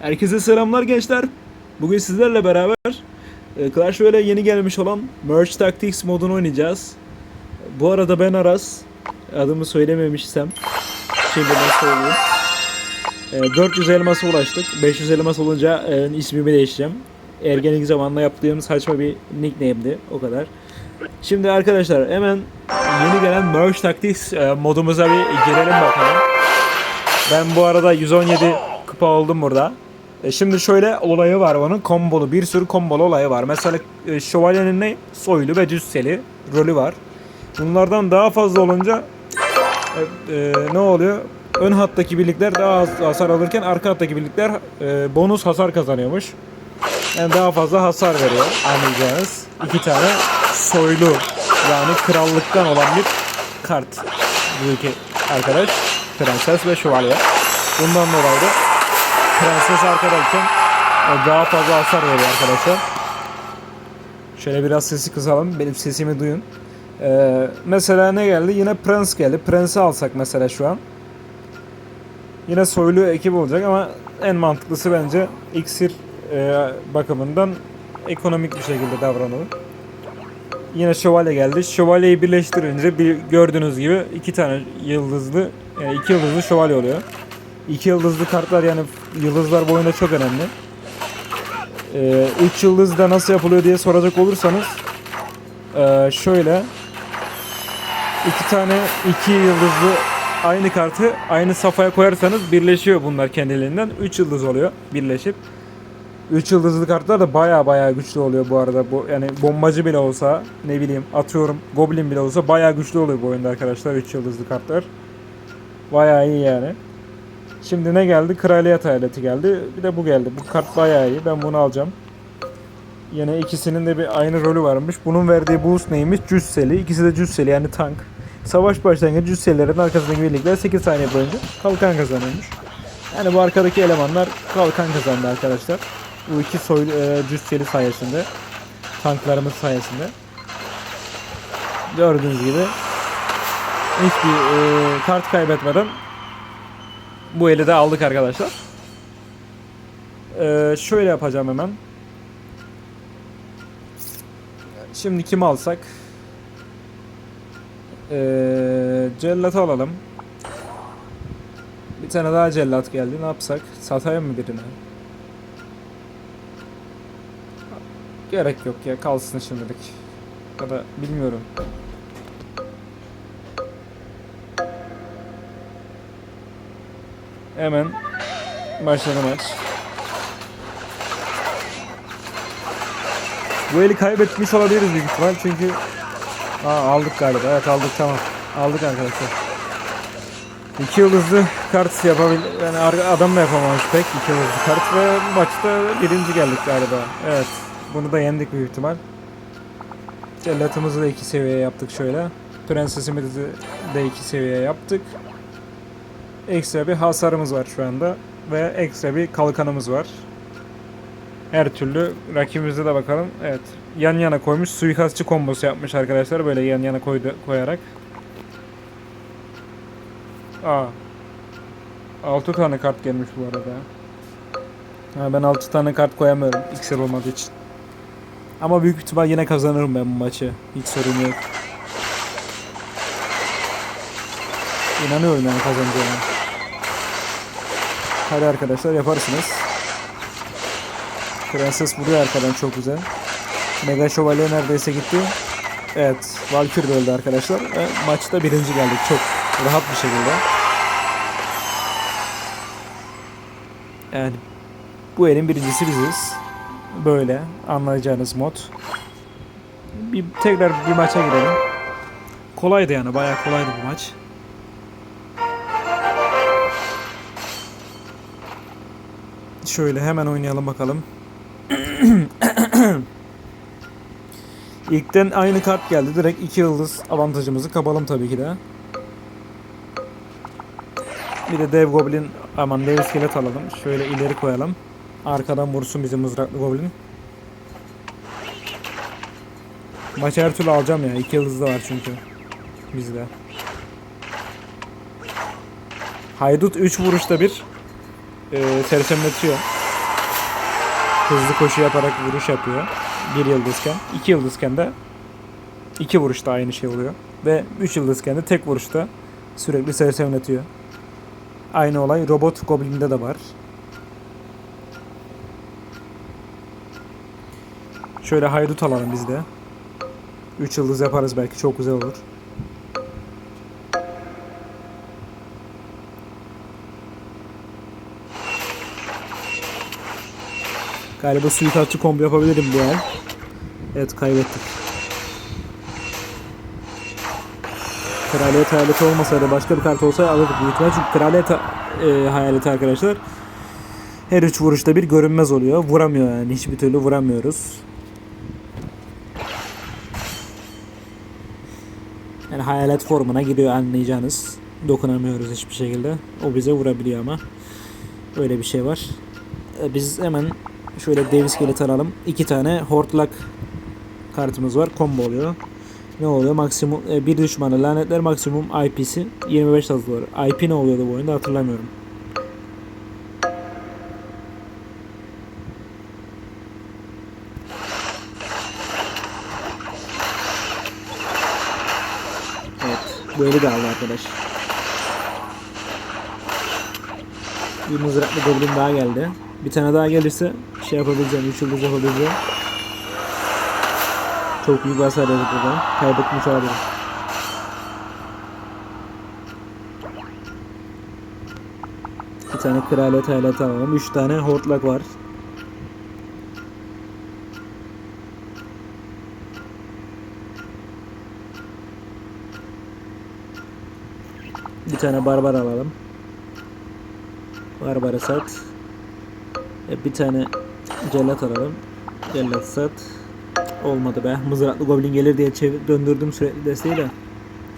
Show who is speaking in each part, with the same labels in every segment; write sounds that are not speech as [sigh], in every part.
Speaker 1: Herkese selamlar gençler. Bugün sizlerle beraber e, Clash Royale'e yeni gelmiş olan Merge Tactics modunu oynayacağız. Bu arada ben Aras. Adımı söylememişsem şimdiden söyleyeyim. E, 400 elmasa ulaştık. 500 elmas olunca e, ismimi değiştireceğim. Ergenlik zamanında yaptığım saçma bir nickname'di. O kadar. Şimdi arkadaşlar hemen yeni gelen Merge Tactics e, modumuza bir girelim bakalım. Ben bu arada 117 kupa oldum burada. E şimdi şöyle olayı var onun kombolu bir sürü kombolu olayı var. Mesela e, şövalyenin ne? Soylu ve cüsseli rolü var. Bunlardan daha fazla olunca e, e, ne oluyor? Ön hattaki birlikler daha az hasar alırken arka hattaki birlikler e, bonus hasar kazanıyormuş. Yani daha fazla hasar veriyor anlayacağınız. İki tane soylu yani krallıktan olan bir kart. Bu iki arkadaş. Prenses ve şövalye. Bundan dolayı da prenses arkadayken e, daha fazla hasar veriyor arkadaşlar. Şöyle biraz sesi kısalım. Benim sesimi duyun. Ee, mesela ne geldi? Yine prens geldi. Prensi alsak mesela şu an. Yine soylu ekip olacak ama en mantıklısı bence iksir e, bakımından ekonomik bir şekilde davranalım. Yine şövalye geldi. Şövalyeyi birleştirince bir gördüğünüz gibi iki tane yıldızlı, yani iki yıldızlı şövalye oluyor. İki yıldızlı kartlar yani yıldızlar boyunda çok önemli. Ee, üç yıldız da nasıl yapılıyor diye soracak olursanız ee, şöyle iki tane iki yıldızlı aynı kartı aynı safhaya koyarsanız birleşiyor bunlar kendiliğinden. Üç yıldız oluyor birleşip. 3 yıldızlı kartlar da baya baya güçlü oluyor bu arada. Bu yani bombacı bile olsa ne bileyim atıyorum goblin bile olsa baya güçlü oluyor bu oyunda arkadaşlar 3 yıldızlı kartlar. Baya iyi yani. Şimdi ne geldi? Kraliyet hayaleti geldi. Bir de bu geldi. Bu kart baya iyi. Ben bunu alacağım. Yine ikisinin de bir aynı rolü varmış. Bunun verdiği boost neymiş? Cüsseli. İkisi de cüsseli yani tank. Savaş başlangıcı cüsselilerin arkasındaki birlikler 8 saniye boyunca kalkan kazanıyormuş. Yani bu arkadaki elemanlar kalkan kazandı arkadaşlar. Bu iki soy e, cüsseli sayesinde. Tanklarımız sayesinde. Gördüğünüz gibi hiçbir e, kart kaybetmeden bu eli de aldık arkadaşlar. E, şöyle yapacağım hemen. Şimdi kimi alsak? E, cellatı alalım. Bir tane daha cellat geldi. Ne yapsak? Satayım mı birine? Gerek yok ya kalsın şimdilik. Ya da bilmiyorum. Hemen başladı maç. Bu eli kaybetmiş olabiliriz büyük ihtimal çünkü Aa, aldık galiba. Evet aldık tamam. Aldık arkadaşlar. İki yıldızlı kart yapabil yani adam da yapamamış pek iki yıldızlı kart ve maçta birinci geldik galiba. Evet. Bunu da yendik büyük ihtimal. Cellatımızı da iki seviye yaptık şöyle. Prensesimizi de iki seviye yaptık. Ekstra bir hasarımız var şu anda. Ve ekstra bir kalkanımız var. Her türlü rakibimize de bakalım. Evet. Yan yana koymuş. Suikastçı kombosu yapmış arkadaşlar. Böyle yan yana koydu, koyarak. Aa. 6 tane kart gelmiş bu arada. Ha, ben 6 tane kart koyamıyorum. XL olmadığı için. Ama büyük ihtimal yine kazanırım ben bu maçı. Hiç sorun yok. İnanıyorum yani kazanacağıma. Hadi arkadaşlar yaparsınız. Prenses vuruyor arkadan çok güzel. Mega Şövalye neredeyse gitti. Evet, Valkyrie öldü arkadaşlar. Ve maçta birinci geldik çok rahat bir şekilde. Yani bu elin birincisi biziz. Böyle anlayacağınız mod. Bir tekrar bir maça girelim. Kolaydı yani bayağı kolaydı bu maç. Şöyle hemen oynayalım bakalım. [clears throat] İlkten aynı kart geldi. Direkt iki yıldız avantajımızı kapalım tabii ki de. Bir de dev goblin aman dev iskelet alalım. Şöyle ileri koyalım. Arkadan vursun bizim mızraklı goblin. Maçı her türlü alacağım ya. İki yıldız da var çünkü. Bizde. Haydut 3 vuruşta bir e, sersemletiyor. hızlı koşu yaparak vuruş yapıyor. Bir yıldızken. iki yıldızken de iki vuruşta aynı şey oluyor. Ve üç yıldızken de tek vuruşta sürekli sersemletiyor. Aynı olay robot goblin'de de var. Şöyle haydut alalım biz de. 3 yıldız yaparız belki çok güzel olur. Galiba suikastçı kombo yapabilirim bu el. Evet kaybettik. Kraliyet hayaleti olmasaydı başka bir kart olsaydı alırdık büyük ihtimal. Çünkü kraliyet e, hayaleti arkadaşlar her üç vuruşta bir görünmez oluyor. Vuramıyor yani hiçbir türlü vuramıyoruz. Yani hayalet formuna giriyor anlayacağınız. Dokunamıyoruz hiçbir şekilde. O bize vurabiliyor ama. Öyle bir şey var. E, Biz hemen şöyle dev iskelet alalım. İki tane hortlak kartımız var. Combo oluyor. Ne oluyor? Maksimum e, bir düşmanı lanetler maksimum IP'si 25 dolar. IP ne oluyordu bu oyunda hatırlamıyorum. Evet. Böyle de aldı arkadaş. Bir mızraklı goblin daha geldi. Bir tane daha gelirse şey yapabileceğim. 3 yıldız yapabileceğim. Çok büyük hasar yedik buradan. Kaybetmiş olabilirim. Bir tane kraliyet hayalet alalım. 3 tane hortlak var. Bir tane barbar alalım. Barbarı sat. E, Bir tane cellat alalım. Cellat sat. Olmadı be. Mızraklı goblin gelir diye çevir, döndürdüm sürekli desteği de.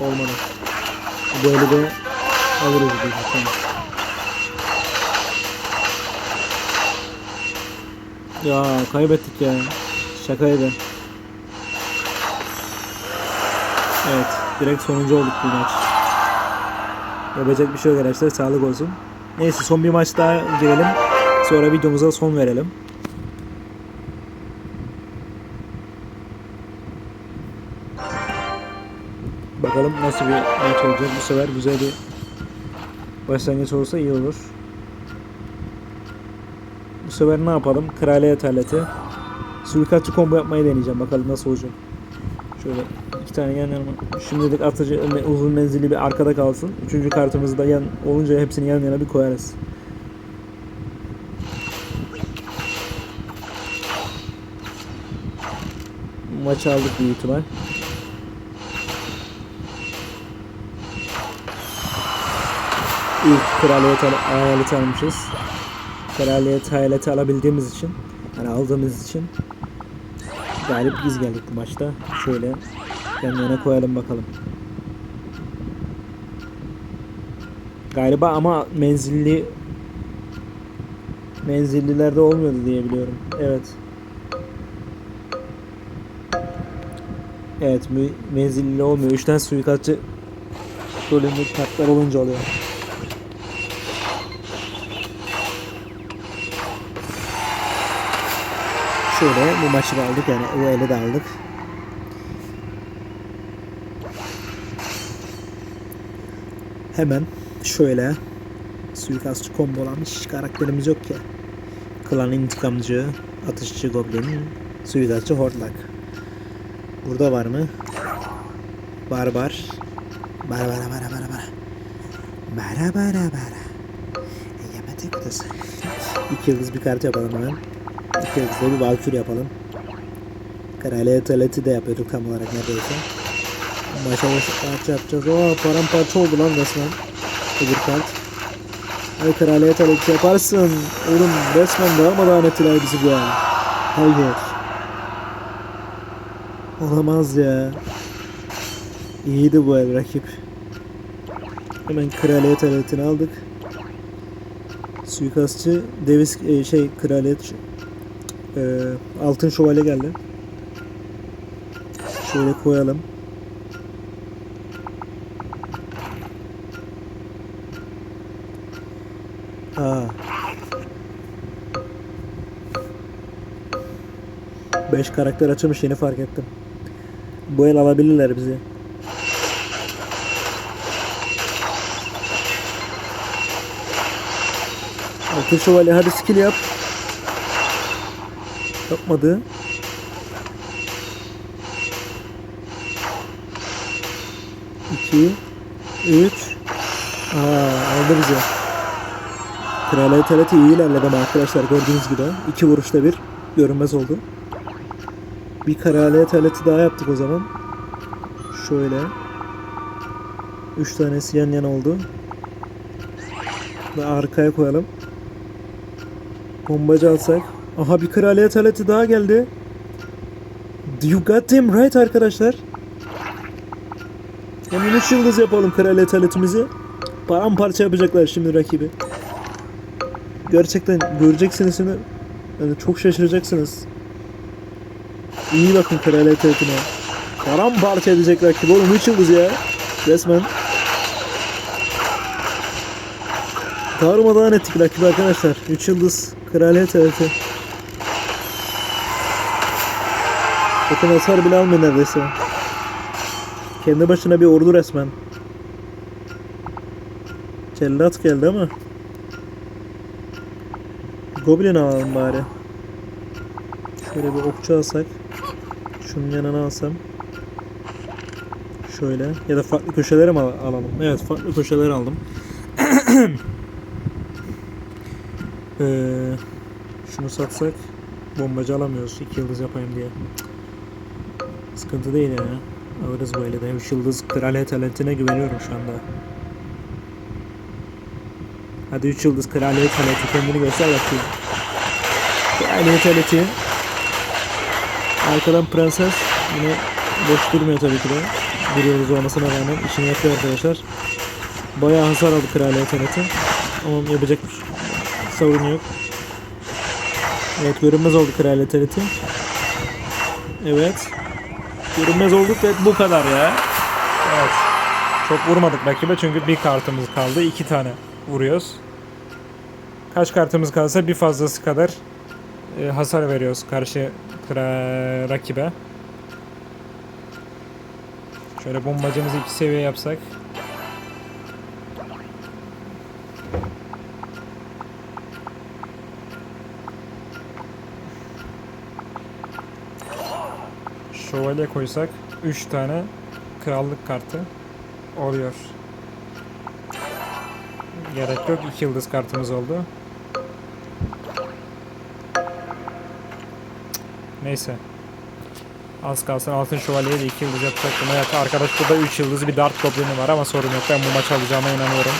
Speaker 1: Olmadı. Eli de alırız büyük ihtimalle. Ya kaybettik ya. Şakaydı. Evet. Direkt sonuncu olduk bu maç. Yapacak bir şey yok arkadaşlar. Sağlık olsun. Neyse son bir maç daha girelim. Sonra videomuza son verelim. Bakalım nasıl bir maç olacak. Bu sefer güzel bir başlangıç olursa iyi olur. Bu sefer ne yapalım? Kraliyet aleti. Suikastçı combo yapmayı deneyeceğim. Bakalım nasıl olacak. Şöyle iki tane yan yana. Şimdilik atıcı uzun menzilli bir arkada kalsın. Üçüncü kartımızı da yan olunca hepsini yan yana bir koyarız. Maçı aldık büyük ihtimal. İlk kraliyet al- hayaleti almışız. Kraliyet hayaleti alabildiğimiz için, yani aldığımız için galip biz geldik bu maçta. Şöyle yana koyalım bakalım. Galiba ama menzilli menzillilerde olmuyordu diye biliyorum. Evet. Evet, menzilli olmuyor. Üçten suikastçı rolünde kartlar olunca oluyor. Şöyle bu maçı da aldık yani bu eli de aldık. Hemen şöyle suikastçı kombolamış karakterimiz yok ya. Klan intikamcı, atışçı goblin, suikastçı hortlak. Burada var mı? Barbar. Bara bara bara bara bara. Bara bara bara. Yamete kutası. İki yıldız bir kart yapalım hemen. İki yıldızda bir Valkür yapalım. Kraliyet aleti de yapıyorduk tam olarak neredeyse. Maşa parça yapacağız. Oo paramparça oldu lan resmen. Öbür kart. Ay kraliyet aleti yaparsın. Oğlum resmen darmadağın ettiler bizi bu an. Hayır. Olamaz ya. İyiydi bu el rakip. Hemen kraliyet aletini aldık. Suikastçı Davis e, şey kraliyet e, altın şövalye geldi. Şöyle koyalım. Aa. 5 karakter açılmış yeni fark ettim. Bu el alabilirler bizi. Altın şövalye hadi skill yap. Yapmadı. İki, üç. Aa, aldı bizi. Kraliyet Aleti iyi ilerledi arkadaşlar gördüğünüz gibi. iki vuruşta bir görünmez oldu. Bir kraliyet aleti daha yaptık o zaman. Şöyle. Üç tanesi yan yana oldu. Ve arkaya koyalım. Bombacı alsak. Aha bir kraliyet aleti daha geldi. You got him right arkadaşlar. Hemen 3 yıldız yapalım kraliyet aletimizi. Paramparça yapacaklar şimdi rakibi. Gerçekten göreceksiniz şimdi. Yani çok şaşıracaksınız. İyi bakın kraliyet aletine. Paramparça edecek rakip oğlum 3 yıldız ya. Resmen. Darmadağın ettik rakibi arkadaşlar. 3 yıldız kraliyet aleti. Bakın hasar bile almıyor neredeyse. Kendi başına bir ordu resmen. Cellat geldi ama. Goblin alalım bari. Şöyle bir okçu alsak. Şunun yanına alsam. Şöyle. Ya da farklı köşelere mi al- alalım? Evet farklı köşeler aldım. [clears throat] ee, şunu satsak bombacı alamıyoruz. 2 yıldız yapayım diye. Sıkıntı değil ya. Alırız böyle de. 3 yıldız kraliyet talentine güveniyorum şu anda. Hadi 3 yıldız kraliyet talenti kendini göster bakayım. Kraliyet talenti. Arkadan prenses yine boş durmuyor tabii ki de. Bir yıldız olmasına rağmen işini yapıyor arkadaşlar. Bayağı hasar aldı kraliyet talenti. Ama yapacak bir sorun yok. Evet görünmez oldu kraliyet talenti. Evet. Görünmez olduk ve bu kadar ya. Evet. Çok vurmadık rakibe çünkü bir kartımız kaldı. iki tane vuruyoruz. Kaç kartımız kalsa bir fazlası kadar e, hasar veriyoruz karşı rakibe. Şöyle bombacımızı iki seviye yapsak. Şövalye koysak 3 tane krallık kartı oluyor. Gerek yok 2 yıldız kartımız oldu. Neyse. Az kalsın altın şövalyeye de 2 yıldız yapacaktım. Evet arkadaş burada 3 yıldız bir dart goblini var ama sorun yok. Ben bu maçı alacağıma inanıyorum.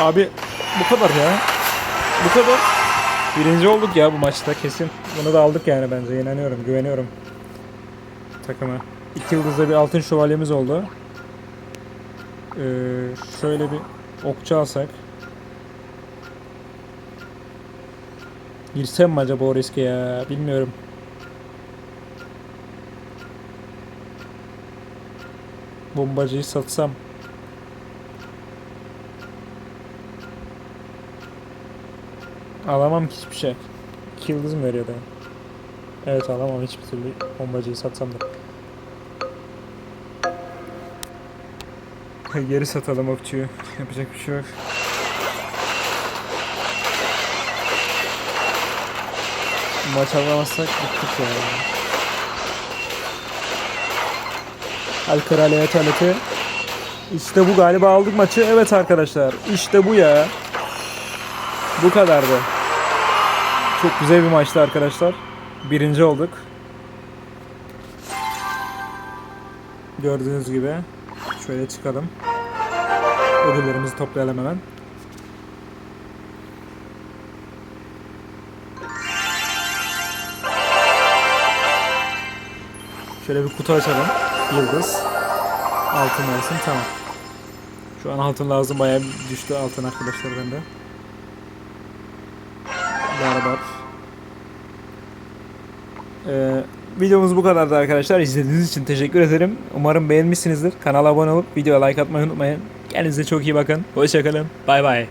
Speaker 1: Abi bu kadar ya. Bu kadar. Birinci olduk ya bu maçta kesin. Bunu da aldık yani bence. İnanıyorum, güveniyorum takıma. İki yıldızda bir altın şövalyemiz oldu. Ee, şöyle bir okçu alsak. Girsem mi acaba o riske ya? Bilmiyorum. Bombacıyı satsam. Alamam ki hiçbir şey. 2 yıldız mı veriyor da? Evet alamam hiçbir türlü bombacıyı satsam da. Geri satalım okçuyu. Yapacak bir şey yok. Maç alamazsak bittik ya. Al kraliyet aleti. İşte bu galiba aldık maçı. Evet arkadaşlar. İşte bu ya. Bu kadardı. Çok güzel bir maçtı arkadaşlar. Birinci olduk. Gördüğünüz gibi. Şöyle çıkalım. Ödüllerimizi toplayalım hemen. Şöyle bir kutu açalım. Yıldız. Altın versin tamam. Şu an altın lazım bayağı düştü altın arkadaşlar bende. Berbat. Ee, videomuz bu kadardı arkadaşlar. İzlediğiniz için teşekkür ederim. Umarım beğenmişsinizdir. Kanala abone olup videoya like atmayı unutmayın. Kendinize çok iyi bakın. Hoşçakalın. Bay bay.